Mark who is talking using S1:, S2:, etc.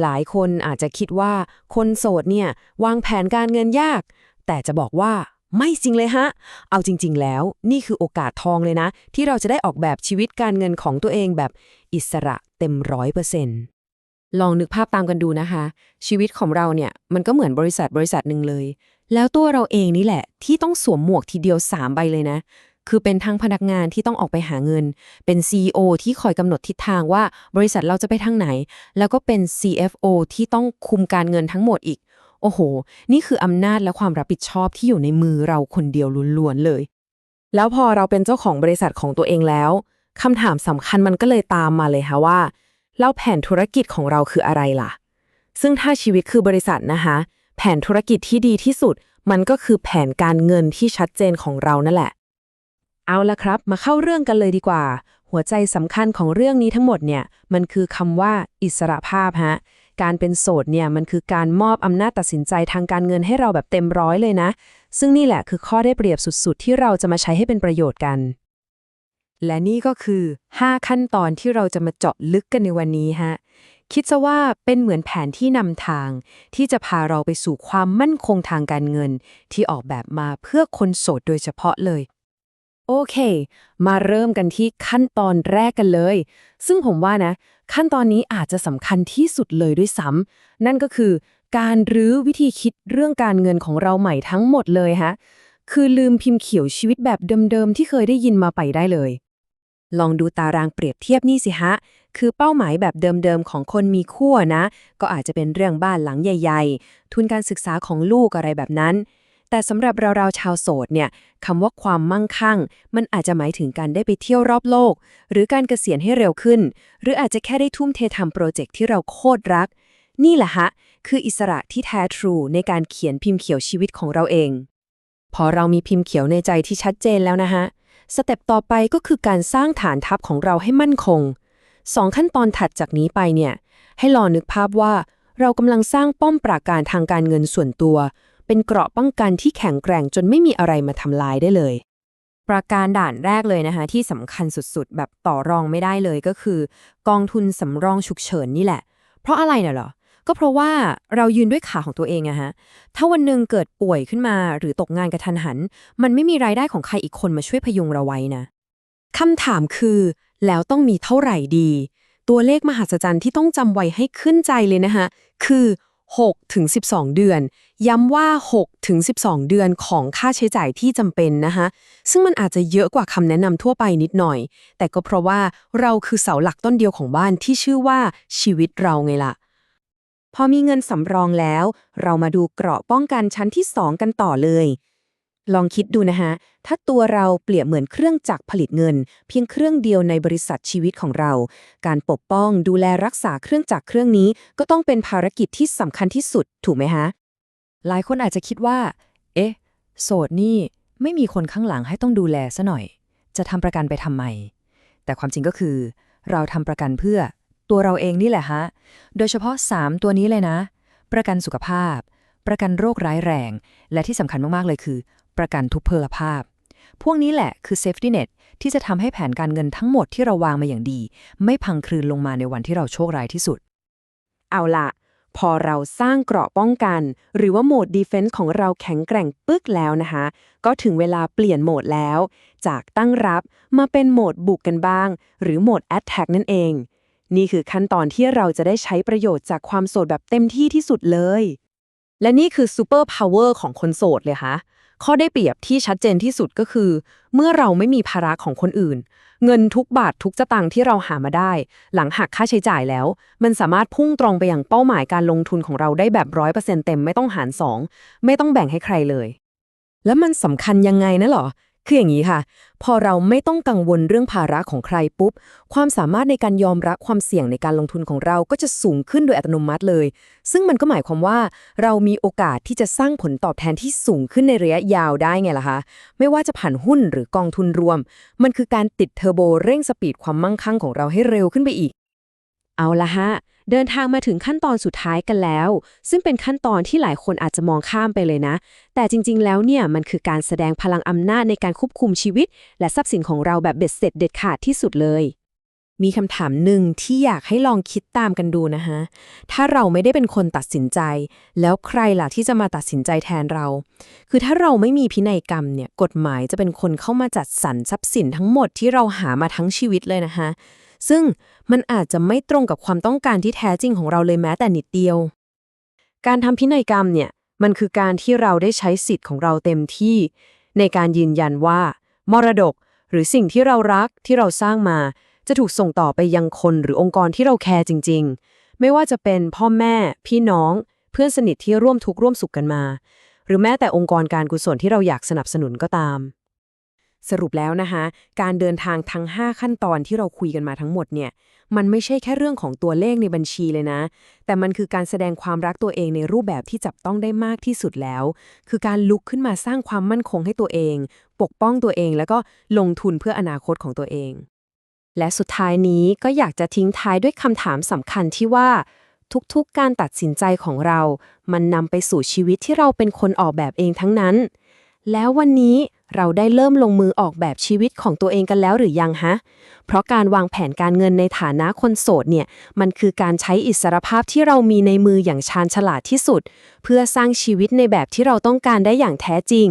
S1: หลายคนอาจจะคิดว่าคนโสดเนี่ยวางแผนการเงินยาก แต่จะบอกว่าไม่จริงเลยฮะ เอาจริง ๆ แล้วนี่คือโอกาสทองเลยนะ ที่เราจะได้ออกแบบชีวิตการเงินของตัวเองแบบอิสระเต็มร้อยเปอร์เซ็นต์ลองนึกภาพตามกันดูนะคะ ชีวิตของเราเนี่ยมันก็เหมือนบริษัทบริษัทหนึ่งเลย แล้วตัวเราเองนี่แหละ ที่ต้องสวมหมวกทีเดียว 3 ใบเลยนะ คือเป็นทั้งพนักงานที่ต้องออกไปหาเงิน เป็น CEO ที่คอยกำหนดทิศทางว่าบริษัทเราจะไปทางไหน แล้วก็เป็น CFO ที่ต้องคุมการเงินทั้งหมดอีก โอ้โห นี่คืออำนาจและความรับผิดชอบที่อยู่ในมือเราคนเดียวล้วนๆเลย แล้วพอเราเป็นเจ้าของบริษัทของตัวเองแล้วคำถามสำคัญมันก็เลยตามมาเลยค่ะว่าแล้วแผนธุรกิจของเราคืออะไรล่ะ ซึ่งถ้าชีวิตคือบริษัทนะคะแผนธุรกิจที่ดีที่สุด มันก็คือแผนการเงินที่ชัดเจนของเรานั่นแหละ เอาละครับ มาเข้าเรื่องกันเลยดีกว่า หัวใจสำคัญของเรื่องนี้ทั้งหมดเนี่ยมันคือคำว่าอิสระภาพฮะการเป็นโสดเนี่ยมันคือการมอบอำนาจตัดสินใจทางการเงินให้เราแบบเต็มร้อยเลยนะ ซึ่งนี่แหละคือข้อได้เปรียบสุด ๆ ที่เราจะมาใช้ให้เป็นประโยชน์กัน และนี่ก็คือ 5 ขั้นตอนที่เราจะมาเจาะลึกกันในวันนี้ฮะคิดซะว่าเป็นเหมือนแผนที่นำทาง ที่จะพาเราไปสู่ความมั่นคงทางการเงิน ที่ออกแบบมาเพื่อคนโสดโดยเฉพาะเลย โอเค มาเริ่มกันที่ขั้นตอนแรกกันเลย ซึ่งผมว่านะ ขั้นตอนนี้อาจจะสำคัญที่สุดเลยด้วยซ้ำนั่นก็คือการรื้อวิธีคิดเรื่องการเงินของเราใหม่ทั้งหมดเลยฮะ คือลืมพิมพ์เขียวชีวิตแบบเดิมๆ ที่เคยได้ยินมาไปได้เลย ลองดูตารางเปรียบเทียบนี่สิฮะ คือเป้าหมายแบบเดิมๆ ของคนมีคู่นะ ก็อาจจะเป็นเรื่องบ้านหลังใหญ่ ๆ ทุนการศึกษาของลูกอะไรแบบนั้น แต่สำหรับเราๆชาวโสดเนี่ยคำว่าความมั่งคั่ง มันอาจจะหมายถึงการได้ไปเที่ยวรอบโลก หรือการเกษียณให้เร็วขึ้น หรืออาจจะแค่ได้ทุ่มเททำโปรเจกต์ที่เราโคตรรัก นี่แหละฮะ คืออิสระที่แท้ทรูในการเขียนพิมพ์เขียวชีวิตของเราเอง พอเรามีพิมพ์เขียวในใจที่ชัดเจนแล้วนะฮะสเต็ปต่อไปก็คือการสร้างฐานทัพของเราให้มั่นคงสองขั้นตอนถัดจากนี้ไปเนี่ย ให้ลองนึกภาพว่า เรากำลังสร้างป้อมปราการทางการเงินส่วนตัว เป็นเกราะป้องกันที่แข็งแกร่งจนไม่มีอะไรมาทำลายได้เลย ประการด่านแรกเลยนะคะ ที่สำคัญสุดๆ แบบต่อรองไม่ได้เลยก็คือ กองทุนสำรองฉุกเฉินนี่แหละ เพราะอะไรน่ะเหรอ ก็เพราะว่าเรายืนด้วยขาของตัวเองอะฮะ ถ้าวันหนึ่งเกิดป่วยขึ้นมาหรือตกงานกระทันหัน มันไม่มีรายได้ของใครอีกคนมาช่วยพยุงเราไว้นะคำถามคือ แล้วต้องมีเท่าไหร่ดี ตัวเลขมหัศจรรย์ที่ต้องจำไว้ให้ขึ้นใจเลยนะคะคือ 6ถึง12 เดือน ย้ำว่า6ถึง12 เดือนของค่าใช้จ่ายที่จำเป็นนะคะซึ่งมันอาจจะเยอะกว่าคำแนะนำทั่วไปนิดหน่อย แต่ก็เพราะว่าเราคือเสาหลักต้นเดียวของบ้านที่ชื่อว่าชีวิตเราไงล่ะ พอมีเงินสำรองแล้ว เรามาดูเกราะป้องกันชั้นที่ 2 กันต่อเลย ลองคิดดูนะฮะ ถ้าตัวเราเปรียบเหมือนเครื่องจักรผลิตเงิน เพียงเครื่องเดียวในบริษัทชีวิตของเรา การปกป้องดูแลรักษาเครื่องจักรเครื่องนี้ ก็ต้องเป็นภารกิจที่สำคัญที่สุด ถูกไหมฮะ หลายคนอาจจะคิดว่า เอ๊ะ โสดนี่ไม่มีคนข้างหลังให้ต้องดูแลซะหน่อย จะทำประกันไปทำไม แต่ความจริงก็คือ เราทำประกันเพื่อตัวเราเองนี่แหละฮะ โดยเฉพาะ 3 ตัวนี้เลยนะ ประกันสุขภาพ ประกันโรคร้ายแรง และที่สำคัญมากๆเลยคือ ประกันทุพพลภาพ พวกนี้แหละคือ safety net ที่จะทำให้แผนการเงินทั้งหมดที่เราวางมาอย่างดี ไม่พังคลืนลงมาในวันที่เราโชคร้ายที่สุด เอาละพอเราสร้างเกราะป้องกัน หรือว่าโหมด defense ของเราแข็งแกร่งปึ๊กแล้วนะคะ ก็ถึงเวลาเปลี่ยนโหมดแล้ว จากตั้งรับมาเป็นโหมดบุกกันบ้าง หรือโหมด attack นั่นเอง นี่คือขั้นตอนที่เราจะได้ใช้ประโยชน์จากความโสดแบบเต็มที่ที่สุดเลย และนี่คือซูเปอร์พาวเวอร์ของคนโสดเลยค่ะ ข้อได้เปรียบที่ชัดเจนที่สุดก็คือ เมื่อเราไม่มีภาระของคนอื่น เงินทุกบาททุกสตางค์ที่เราหามาได้ หลังหักค่าใช้จ่ายแล้ว มันสามารถพุ่งตรงไปอย่างเป้าหมายการลงทุนของเราได้แบบร้อยเปอร์เซ็นต์เต็มไม่ต้องหารสองไม่ต้องแบ่งให้ใครเลย แล้วมันสำคัญยังไงนะหรอ คืออย่างนี้ค่ะ พอเราไม่ต้องกังวลเรื่องภาระของใครปุ๊บ ความสามารถในการยอมรับความเสี่ยงในการลงทุนของเราก็จะสูงขึ้นโดยอัตโนมัติเลย ซึ่งมันก็หมายความว่า เรามีโอกาสที่จะสร้างผลตอบแทนที่สูงขึ้นในระยะยาวได้ไงล่ะคะ ไม่ว่าจะผ่านหุ้นหรือกองทุนรวม มันคือการติดเทอร์โบเร่งสปีดความมั่งคั่งของเราให้เร็วขึ้นไปอีก เอาละฮะ เดินทางมาถึงขั้นตอนสุดท้ายกันแล้ว ซึ่งเป็นขั้นตอนที่หลายคนอาจจะมองข้ามไปเลยนะ แต่จริง ๆ แล้วเนี่ยมันคือการแสดงพลังอำนาจในการควบคุมชีวิต และทรัพย์สินของเราแบบเบ็ดเสร็จเด็ดขาดที่สุดเลย มีคำถามหนึ่งที่อยากให้ลองคิดตามกันดูนะฮะ ถ้าเราไม่ได้เป็นคนตัดสินใจ แล้วใครล่ะที่จะมาตัดสินใจแทนเรา คือถ้าเราไม่มีพินัยกรรมเนี่ย กฎหมายจะเป็นคนเข้ามาจัดสรรทรัพย์สินทั้งหมดที่เราหามาทั้งชีวิตเลยนะคะ ซึ่งมันอาจจะไม่ตรงกับความต้องการที่แท้จริงของเราเลยแม้แต่นิดเดียว การทำพินัยกรรมเนี่ย มันคือการที่เราได้ใช้สิทธิ์ของเราเต็มที่ ในการยืนยันว่า มรดก หรือสิ่งที่เรารักที่เราสร้างมา จะถูกส่งต่อไปยังคนหรือองค์กรที่เราแคร์จริง ๆ ไม่ว่าจะเป็นพ่อแม่ พี่น้อง เพื่อนสนิทที่ร่วมทุกข์ร่วมสุขกันมา หรือแม้แต่องค์กรการกุศลที่เราอยากสนับสนุนก็ตาม สรุปแล้วนะคะการเดินทางทั้ง 5 ขั้นตอนที่เราคุยกันมาทั้งหมดเนี่ยมันไม่ใช่แค่เรื่องของตัวเลขในบัญชีเลยนะ แต่มันคือการแสดงความรักตัวเองในรูปแบบที่จับต้องได้มากที่สุดแล้ว คือการลุกขึ้นมาสร้างความมั่นคงให้ตัวเอง ปกป้องตัวเองแล้วก็ลงทุนเพื่ออนาคตของตัวเอง และสุดท้ายนี้ก็อยากจะทิ้งท้ายด้วยคำถามสำคัญที่ว่า ทุกๆการตัดสินใจของเรา มันนำไปสู่ชีวิตที่เราเป็นคนออกแบบเองทั้งนั้น แล้ววันนี้ เราได้เริ่มลงมือออกแบบชีวิตของตัวเองกันแล้วหรือยังฮะ เพราะการวางแผนการเงินในฐานะคนโสดเนี่ย มันคือการใช้อิสรภาพที่เรามีในมืออย่างชาญฉลาดที่สุด เพื่อสร้างชีวิตในแบบที่เราต้องการได้อย่างแท้จริง